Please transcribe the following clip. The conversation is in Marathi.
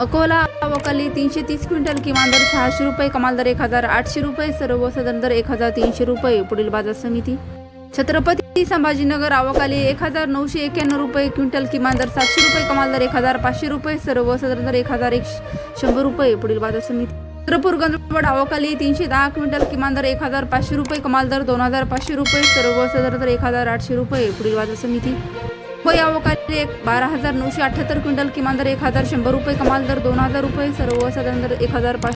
अकोला आवकाली तीनशे तीस क्विंटल किमान दर सहाशे रुपये कमाल दर एक हजार आठशे रुपये सर्वसाधारण दर एक हजार तीनशे रुपये पुढील बाजार समिती. छत्रपती संभाजीनगर आवकाली एक हजार नऊशे एक्याण्णव रुपये क्विंटल किमान दर सातशे रुपये कमाल दर एक हजार पाचशे रुपये सर्वसाधारण दर एक हजार एक शंभर रुपये पुढील बाजार समिती. चंद्रपूर गंधवड आवकाली तीनशे दहा क्विंटल किमान दर एक हजार पाचशे रुपये कमाल दर दोन हजार पाचशे रुपये सर्वसाधारण दर एक हजार आठशे रुपये पुढील बाजार समिती. या वकातील एक बारा हजार नऊशे अठ्ठ्याहत्तर क्विंटल किमान दर एक हजार शंभर रुपये कमाल दर दोन हजार रुपये सर्वसाधारण दर एक हजार पाचशे